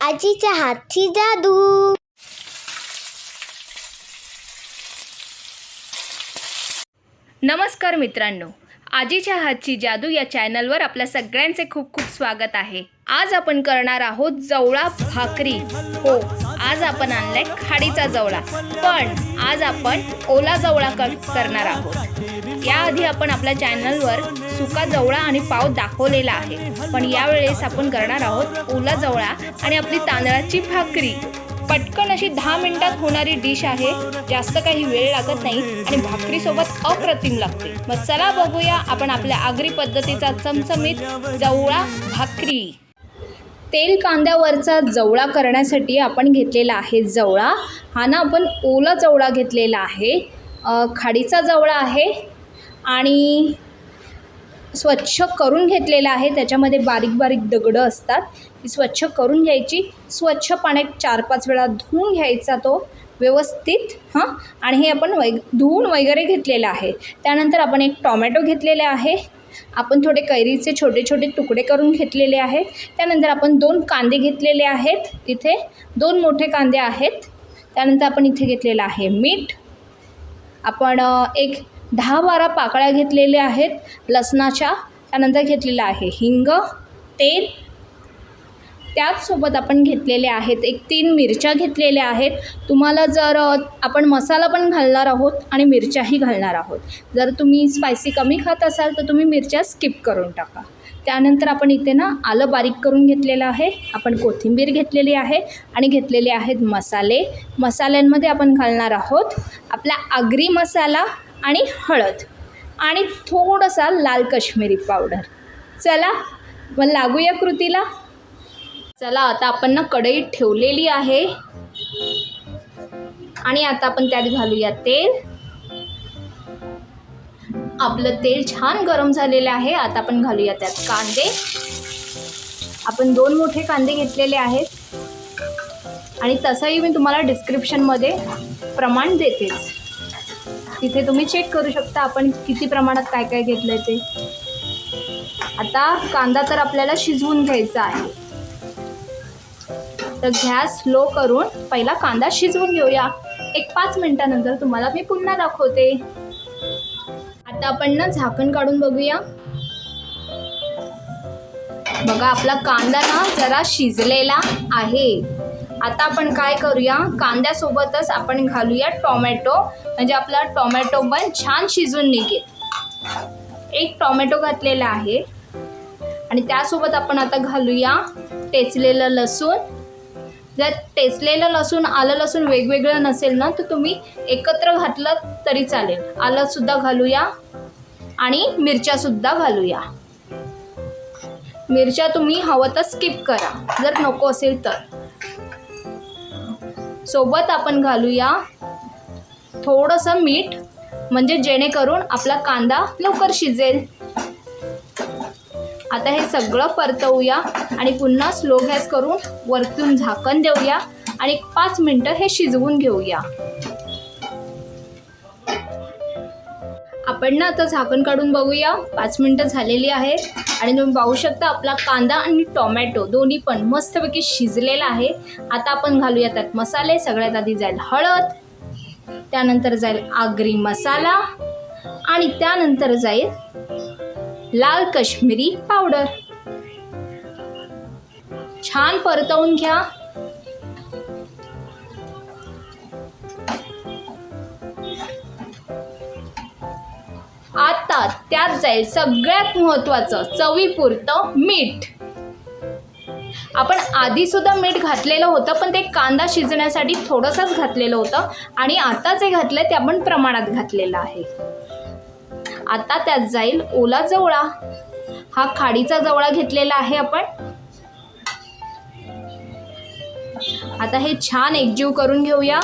आजीच्या हातची जादू. नमस्कार मित्रांनो आजीच्या हातची जादू या चॅनलवर आपल्या सगळ्यांचे खूप खूप स्वागत आहे. आज आपण करणार आहोत जवळा भाकरी. हो आज आपण आणलाय खाडीचा जवळा. पण आज आपण ओला जवळा कर करणार आहोत. याआधी आपण आपल्या चॅनलवर सुका जवळा आणि पाव दाखवलेला आहे. पण यावेळेस आपण करणार आहोत ओला जवळा आणि आपली तांदळाची भाकरी. पटकन अशी दहा मिनिटात होणारी डिश आहे. जास्त काही वेळ लागत नाही आणि भाकरीसोबत अप्रतिम लागते. मग चला बघूया आपण आपल्या आगरी पद्धतीचा चमचमीत जवळा भाकरी. तेल कांद्यावरचा जवळा करण्यासाठी आपण घेतलेला आहे जवळा. हा ना आपण ओला जवळा घेतलेला आहे. खाडीचा जवळा आहे. आणि स्वच्छ करून घेतलेलं आहे. त्याच्यामध्ये बारीक बारीक दगडं असतात. ती स्वच्छ करून घ्यायची. स्वच्छ पाण्यात चार पाच वेळा धुवून घ्यायचा तो व्यवस्थित हां? आणि हे आपण वै धुवून वगैरे घेतलेलं आहे. त्यानंतर आपण एक टॉमॅटो घेतलेले आहे. आपण थोडे कैरीचे छोटे छोटे तुकडे करून घेतलेले आहेत. त्यानंतर आपण दोन कांदे घेतलेले आहेत. इथे दोन मोठे कांदे आहेत. त्यानंतर आपण इथे घेतलेलं आहे मीठ. आपण एक दहा बारा पाकळ्या घेतलेल्या आहेत लसणाच्या त्यानंतर घेतलेलं आहे हिंग तेल. त्याचसोबत आपण घेतलेले आहेत एक तीन मिरच्या घेतलेल्या आहेत. तुम्हाला जर आपण मसाला पण घालणार आहोत आणि मिरच्याही घालणार आहोत. जर तुम्ही स्पायसी कमी खात असाल तर तुम्ही मिरच्या स्किप करून टाका. त्यानंतर आपण इथे ना आलं बारीक करून घेतलेलं आहे. आपण कोथिंबीर घेतलेली आहे आणि घेतलेले आहेत मसाले. मसाल्यांमध्ये आपण घालणार आहोत आपला आगरी मसाला. आणि हळद आणि थोडासा लाल काश्मीरी पावडर. चला मग लागूया कृतीला. चला आता आपण ना कढईत ठेवलेली आहे. आणि आता आपण त्यात घालूया तेल. आपलं तेल छान गरम झालेलं आहे. आता आपण घालूया त्यात कांदे. आपण दोन मोठे कांदे घेतलेले आहेत. आणि तसंही मी तुम्हाला डिस्क्रिप्शनमध्ये प्रमाण देतेच. तिथे तुम्ही चेक करू शकता आपण किती प्रमाणात काय काय घेतलं ते. आता कांदा तर आपल्याला शिजवून घ्यायचा आहे. तर गॅस लो करून पहिला कांदा शिजवून घेऊया. एक पाच मिनिटानंतर तुम्हाला मी पुन्हा दाखवते. आता आपण ना झाकण काढून बघूया. बघा आपला कांदा ना जरा शिजलेला आहे. आता आपण काय करूया? कांद्यासोबतच आपण घालूया टोमॅटो. म्हणजे आपला टोमॅटो पण छान शिजून निघेल. एक टोमॅटो घातलेला आहे. आणि त्यासोबत आपण आता घालूया टेचलेलं लसूण. जर टेचलेलं लसूण आलं लसूण वेगवेगळं नसेल ना तर तुम्ही एकत्र घातलं तरी चालेल. आलंसुद्धा घालूया आणि मिरच्यासुद्धा घालूया. मिरच्या तुम्ही हवं तर स्किप करा. जर नको असेल तर. सोबत आपण घालूया थोडंसं मीठ म्हणजे जेणेकरून आपला कांदा लवकर शिजेल. आता हे सगळं परतवूया आणि पुन्हा स्लो गॅस करून वरतून झाकण देऊया आणि पाच मिनटं हे शिजवून घेऊया. आपण ना आता झाकण काढून बघूया. पाच मिनटं झालेली आहे आणि तुम्ही पाहू शकता आपला कांदा आणि टोमॅटो दोन्ही पण मस्तपैकी शिजलेला आहे. आता आपण घालूया त्यात मसाले. सगळ्यात आधी जाईल हळद. त्यानंतर जाईल आगरी मसाला. आणि त्यानंतर जाईल लाल काश्मीरी पावडर. छान परतवून घ्या. त्यात जाईल सगळ्यात महत्वाचं चवीपुरतं मीठ. आपण आधी सुद्धा मीठ घातलेलं होतं पण ते कांदा शिजण्यासाठी थोडंसंच घातलेलं होतं आणि आता जे घातलं ते आपण प्रमाणात घातलेलं आहे. आता त्यात जाईल ओला जवळा. हा खाडीचा जवळा घेतलेला आहे आपण. आता हे छान एकजीव करून घेऊया.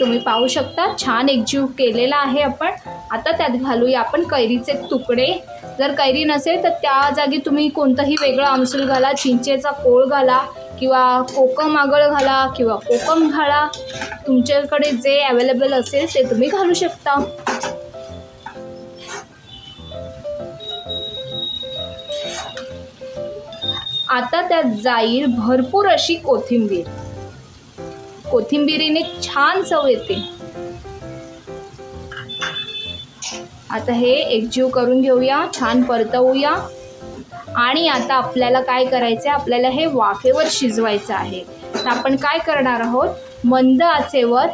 तुम्ही पाहू शकता छान एकजीव केलेला आहे आपण. आता त्यात घालूया आपण कैरीचे तुकडे. जर कैरी नसेल तर त्या जागी तुम्ही कोणतंही वेगळं आमसूल घाला चिंचेचा कोळ घाला किंवा कोकम आगळ घाला किंवा कोकम घाला. तुमच्याकडे जे अवेलेबल असेल ते तुम्ही घालू शकता. आता त्यात जाईल भरपूर अशी कोथिंबीर. कोथिंबिरीने छान चव येते. आता हे एकजीव करून घेऊया छान परतवूया. आणि आता आपल्याला काय करायचं आहे आपल्याला हे वाफेवर शिजवायचं आहे. तर आपण काय करणार आहोत? मंद आचेवर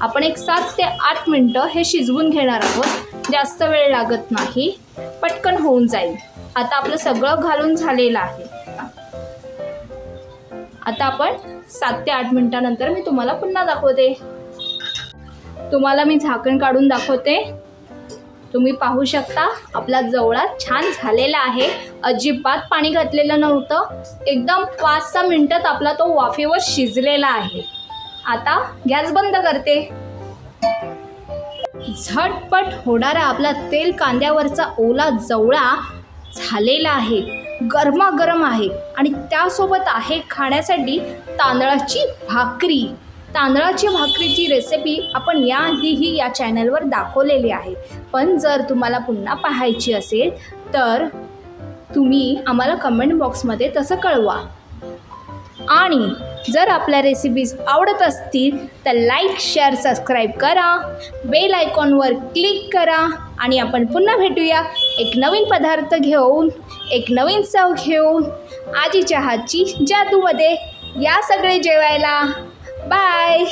आपण एक सात ते आठ मिनटं हे शिजवून घेणार आहोत. जास्त वेळ लागत नाही. पटकन होऊन जाईल. आता आपलं सगळं घालून झालेलं आहे. आता आपण सात ते आठ मिनटानंतर मी तुम्हाला पुन्हा दाखवते. तुम्हाला मी झाकण काढून दाखवते. तुम्ही पाहू शकता आपला जवळा छान झालेला आहे. अजिबात पाणी घातलेलं नव्हतं. एकदम पाच सहा मिनटात आपला तो वाफेवर शिजलेला आहे. आता गॅस बंद करते. झटपट होणारा आपला तेल कांद्यावरचा ओला जवळा झालेला आहे. गरमागरम आहे आणि त्यासोबत आहे खाण्यासाठी तांदळाची भाकरी. तांदळाची भाकरीची रेसिपी आपण याआधीही या चॅनलवर दाखवलेली आहे. पण जर तुम्हाला पुन्हा पाहायची असेल तर तुम्ही आम्हाला कमेंट बॉक्समध्ये तसं कळवा. आणि जर आपल्या रेसिपीज आवडत असतील तर लाईक शेअर सबस्क्राईब करा. बेल आयकॉनवर क्लिक करा. आणि आपण पुन्हा भेटूया एक नवीन पदार्थ घेऊन एक नवीन चव घेऊन आजीच्या हातची जादूमध्ये. या सगळे जेवायला. बाय